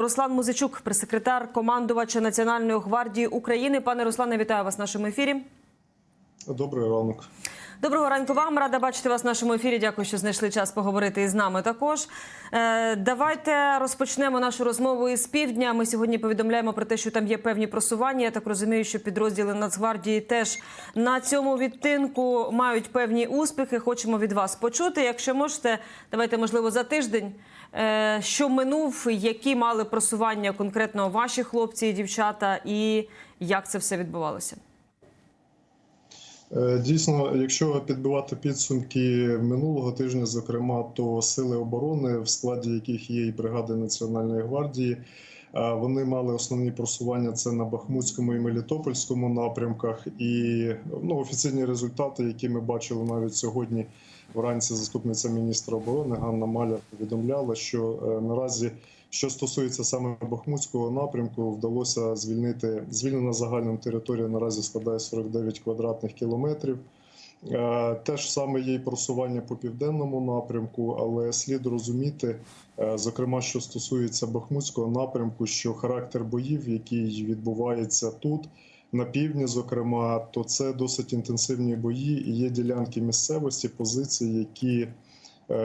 Руслан Музичук, прес-секретар командувача Національної гвардії України. Пане Руслане, вітаю вас в нашому ефірі. Добрий ранок. Доброго ранку вам. Рада бачити вас в нашому ефірі. Дякую, що знайшли час поговорити із нами. Також Е, давайте розпочнемо нашу розмову із півдня. Ми сьогодні повідомляємо про те, що там є певні просування. Я так розумію, що підрозділи Нацгвардії теж на цьому відтинку мають певні успіхи. Хочемо від вас почути. Якщо можете, давайте можливо за тиждень. Е, Що минув, які мали просування конкретно ваші хлопці і дівчата, і як це все відбувалося? Е, Дійсно, якщо підбивати підсумки минулого тижня, зокрема, то сили оборони, в складі яких є і бригади Національної гвардії, е, вони мали основні просування це на Бахмутському і Мелітопольському напрямках. І ну, офіційні результати, які ми бачили навіть сьогодні вранці, заступниця міністра оборони Ганна Маляр повідомляла, що е, наразі. Що стосується саме Бахмутського напрямку, вдалося звільнити звільнена загальна територія наразі складає 49 квадратних кілометрів. Е, Теж саме є й просування по південному напрямку, але слід розуміти, е, зокрема, що стосується Бахмутського напрямку, що характер боїв, який відбувається тут на півдні, зокрема, то це досить інтенсивні бої, і є ділянки місцевості, позиції, які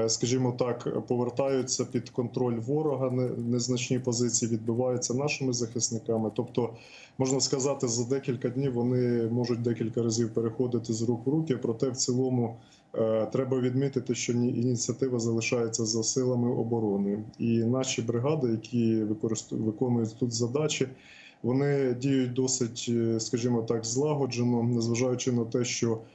скажімо так, повертаються під контроль ворога. Незначні позиції відбиваються нашими захисниками. Тобто, можна сказати, за декілька днів вони можуть декілька разів переходити з рук в руки. Проте, в цілому, е, треба відмітити, що ні- ініціатива залишається за силами оборони, і наші бригади, які виконують тут задачі. Вони діють досить, е, скажімо так, злагоджено, незважаючи на те, що Е,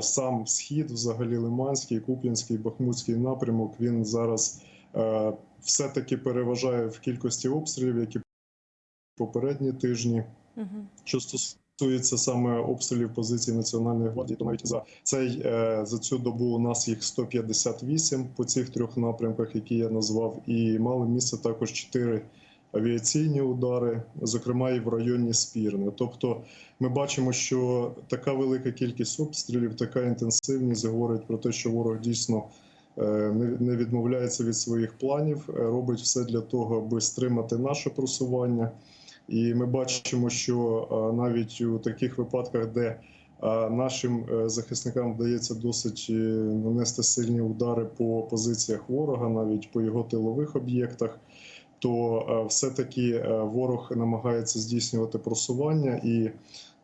Сам схід, взагалі Лиманський, Куп'янський, Бахмутський напрямок, він зараз е, все-таки переважає в кількості обстрілів, які попередні тижні. Угу. Що стосується саме обстрілів позицій Національної гвардії, то навіть за цей е, за цю добу у нас їх 158 по цих трьох напрямках, які я назвав, і мали місце також 4 авіаційні удари, зокрема і в районі Спірне. Тобто, ми бачимо, що така велика кількість обстрілів, така інтенсивність говорить про те, що ворог дійсно е, не- відмовляється від своїх планів, е, робить все для того, аби стримати наше просування. І ми бачимо, що е, навіть у таких випадках, де нашим захисникам вдається досить нанести сильні удари по позиціях ворога, навіть по його тилових об'єктах, то е, все-таки е, ворог намагається здійснювати просування, і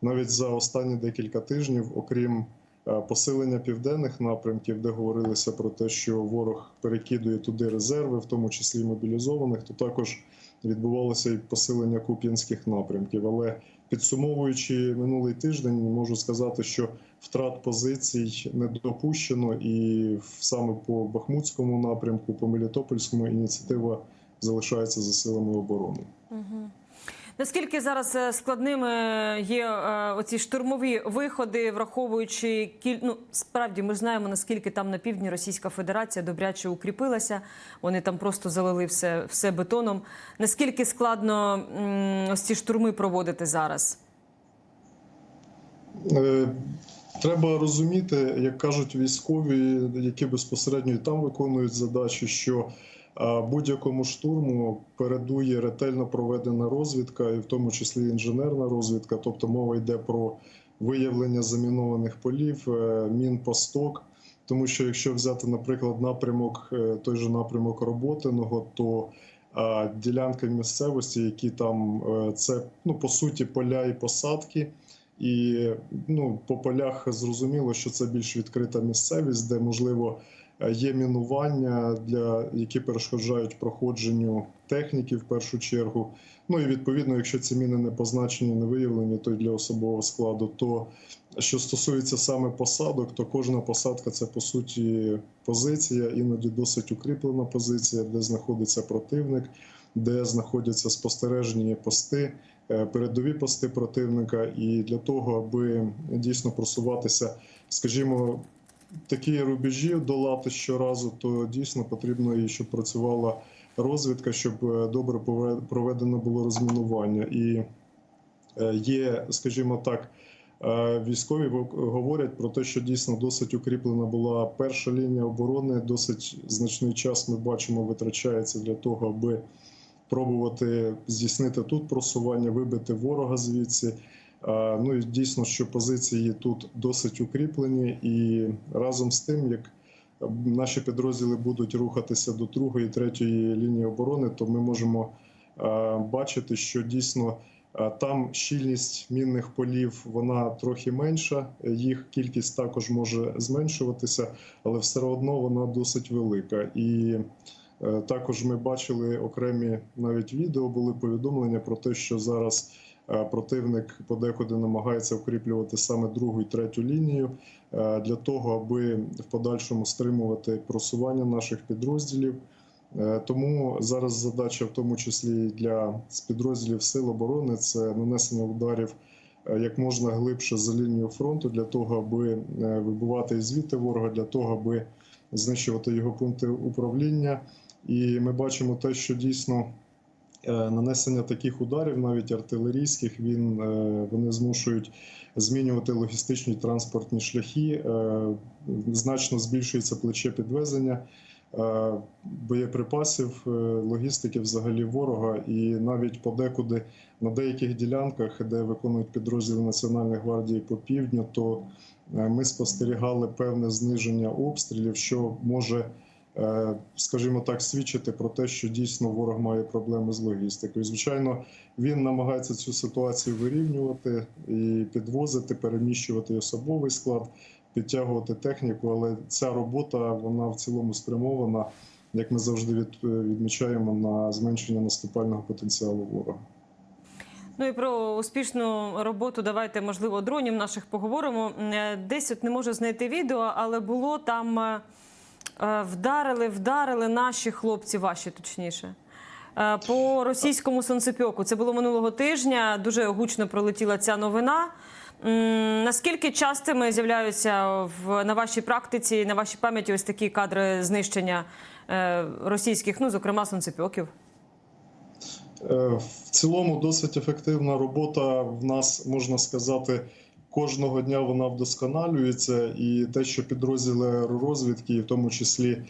навіть за останні декілька тижнів, окрім е, посилення південних напрямків, де говорилося про те, що ворог перекидує туди резерви, в тому числі мобілізованих, то також відбувалося і посилення куп'янських напрямків. Але підсумовуючи минулий тиждень, можу сказати, що втрат позицій не допущено, і саме по Бахмутському напрямку, по Мелітопольському ініціатива залишається за силами оборони. Угу. Наскільки зараз е, складними є е, оці штурмові виходи, враховуючи кіль... ну, справді ми ж знаємо, наскільки там на півдні Російська Федерація добряче укріпилася. Вони там просто залили все, все бетоном. Наскільки складно ось ці штурми проводити зараз? Е, Треба розуміти, як кажуть військові, які безпосередньо і там виконують задачі, що будь-якому штурму передує ретельно проведена розвідка, і в тому числі інженерна розвідка. Тобто мова йде про виявлення замінованих полів, е, мінпосток. Тому що якщо взяти, наприклад, напрямок, е, той же напрямок Роботиного, то ділянки місцевості, які там е, це ну по суті поля і посадки. І ну, по полях зрозуміло, що це більш відкрита місцевість, де можливо є мінування, для які перешкоджають проходженню техніки в першу чергу. Ну і відповідно, якщо ці міни не позначені, не виявлені, то й для особового складу. То що стосується саме посадок, то кожна посадка це по суті позиція, іноді досить укріплена позиція, де знаходиться противник, де знаходяться спостережні пости е, передові пости противника, і для того, аби дійсно просуватися, скажімо, такі рубежі долати щоразу, то дійсно потрібно і щоб працювала розвідка, щоб е, добре проведено було розмінування. І е, є, скажімо так. е, Військові говорять про те, що дійсно досить укріплена була перша лінія оборони. Досить значний час ми бачимо витрачається для того, аби пробувати здійснити тут просування, вибити ворога звідси. Е, Ну і дійсно, що позиції тут досить укріплені, і разом з тим, як наші підрозділи будуть рухатися до другої, третьої лінії оборони, то ми можемо е, бачити, що дійсно е, там щільність мінних полів вона трохи менша. Їх кількість також може зменшуватися, але все одно вона досить велика. І також ми бачили окремі навіть відео, були повідомлення про те, що зараз противник подекуди намагається укріплювати саме другу і третю лінію е, для того, аби в подальшому стримувати просування наших підрозділів. Е, Тому зараз задача, в тому числі і для підрозділів сил оборони, це нанесення ударів е, як можна глибше за лінію фронту для того, аби е, вибивати із звідти ворога, для того, аби знищувати його пункти управління. І ми бачимо те, що дійсно е, нанесення таких ударів, навіть артилерійських, він е, вони змушують змінювати логістичні транспортні шляхи. е, Значно збільшується плече підвезення е, боєприпасів, е, логістики взагалі ворога, і навіть подекуди на деяких ділянках, де виконують підрозділи Національної гвардії по півдню, то е, ми спостерігали певне зниження обстрілів, що може, е, скажімо так, свідчити про те, що дійсно ворог має проблеми з логістикою. Звичайно, він намагається цю ситуацію вирівнювати і підвозити, переміщувати особовий склад, підтягувати техніку, але ця робота вона в цілому спрямована, як ми завжди від, відмічаємо, на зменшення наступального потенціалу ворога. Ну і про успішну роботу давайте, можливо, дронів наших поговоримо. Е, Десь от не можу знайти відео, але було там е, е, вдарили, вдарили наші хлопці, ваші точніше. е, По російському сонцепьоку. Це було минулого тижня. Дуже гучно пролетіла ця новина. Наскільки частими з'являються в на вашій практиці, на вашій пам'яті ось такі кадри знищення е, російських, ну зокрема сонцепьоків? Е, В цілому досить ефективна робота в нас можна сказати. Кожного дня вона вдосконалюється, і те, що підрозділи розвідки, і в тому числі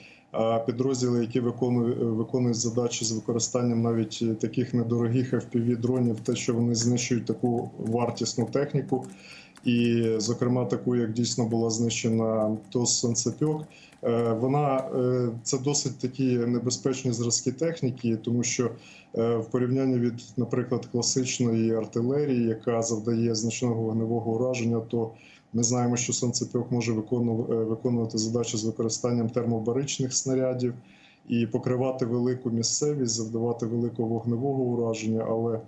підрозділи, які виконують, виконують задачі з використанням навіть таких недорогих fpv дронів, те, що вони знищують таку вартісну техніку, і, зокрема, таку, як дійсно була знищена ТОС Санцепьок, е, вона е, це досить такі небезпечні зразки техніки, тому що е, в порівнянні від, наприклад, класичної артилерії, яка завдає значного вогневого ураження, то ми знаємо, що сонцепьок може викону- виконувати задачі з використанням термобаричних снарядів і покривати велику місцевість, завдавати великого вогневого ураження. Але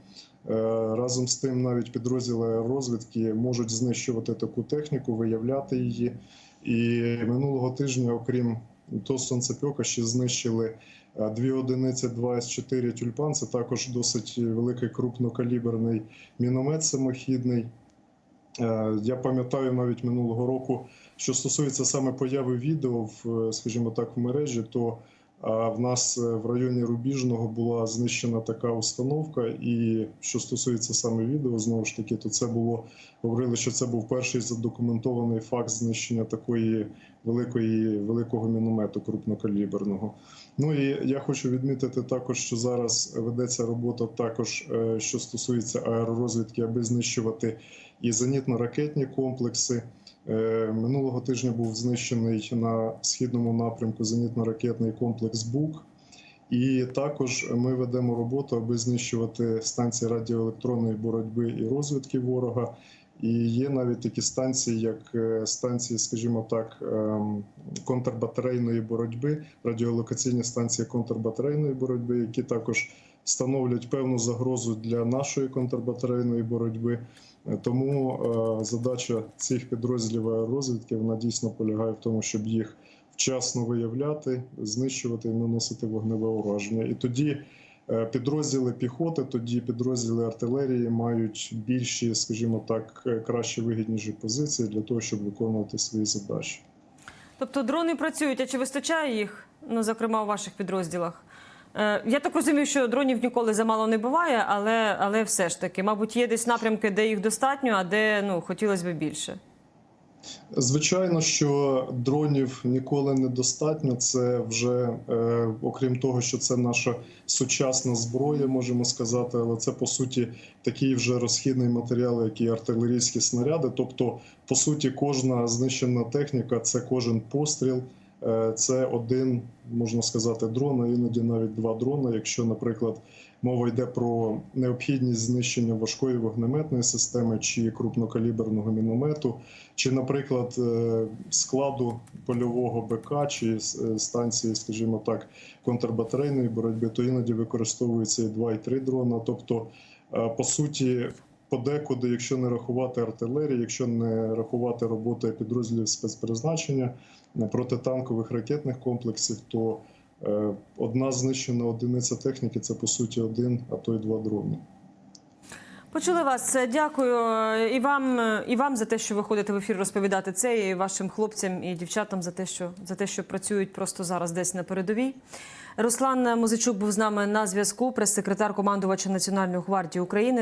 разом з тим, навіть підрозділи розвідки можуть знищувати таку техніку, виявляти її. І минулого тижня, окрім ТОС сонцепьока, ще знищили е, дві одиниці 2 С4 тюльпан. Це також досить великий крупнокаліберний міномет самохідний. Е, Я пам'ятаю навіть минулого року, що стосується саме появи відео в, скажімо так, в мережі, то а, в нас е, в районі Рубіжного була знищена така установка. І що стосується саме відео, знову ж таки, то це було говорили, що це був перший задокументований факт знищення такої великої великого міномету крупнокаліберного. Ну і я хочу відмітити також, що зараз ведеться робота також, е, що стосується аеророзвідки, аби знищувати і зенітно-ракетні комплекси. Е, Минулого тижня був знищений на східному напрямку зенітно-ракетний комплекс БУК. І також ми ведемо роботу, аби знищувати станції радіоелектронної боротьби і розвідки ворога. І є навіть такі станції, як е, станції, скажімо так, ем, контрбатарейної боротьби, радіолокаційні станції контрбатарейної боротьби, які також становлять певну загрозу для нашої контрбатарейної боротьби. Е, Тому е, задача цих підрозділів аеророзвідки вона дійсно полягає в тому, щоб їх вчасно виявляти, знищувати і наносити вогневе ураження. І тоді е, підрозділи піхоти, тоді підрозділи артилерії мають більші, скажімо так, е, кращі вигідніші позиції для того, щоб виконувати свої задачі. Тобто дрони працюють, а чи вистачає їх, ну зокрема у ваших підрозділах? Е, Я так розумію, що дронів ніколи замало не буває, але, але все ж таки, мабуть, є десь напрямки, де їх достатньо, а де ну хотілося б більше. Звичайно, що дронів ніколи недостатньо. Це вже е, окрім того, що це наша сучасна зброя, можемо сказати, але це по суті такий вже розхідний матеріал, як і артилерійські снаряди. Тобто, по суті, кожна знищена техніка це кожен постріл. Е, Це один, можна сказати, дрон, а іноді навіть два дрони. Якщо, наприклад, мова йде про необхідність знищення важкої вогнеметної системи чи крупнокаліберного міномету, чи, наприклад, е, складу польового БК чи е, станції, скажімо так, контрбатарейної боротьби, то іноді використовується і два, і три дрона. Тобто, по суті, подекуди, якщо не рахувати артилерії, якщо не рахувати роботи підрозділів спецпризначення е, протитанкових ракетних комплексів, то е, одна знищена одиниця техніки це по суті один, а то й два дрони. Почули вас. Дякую і вам, і вам за те, що ви ходите в ефір розповідати це, і вашим хлопцям і дівчатам за те, що за те, що працюють просто зараз десь на передовій. Руслан Музичук був з нами на зв'язку, прес-секретар командувача Національної гвардії України.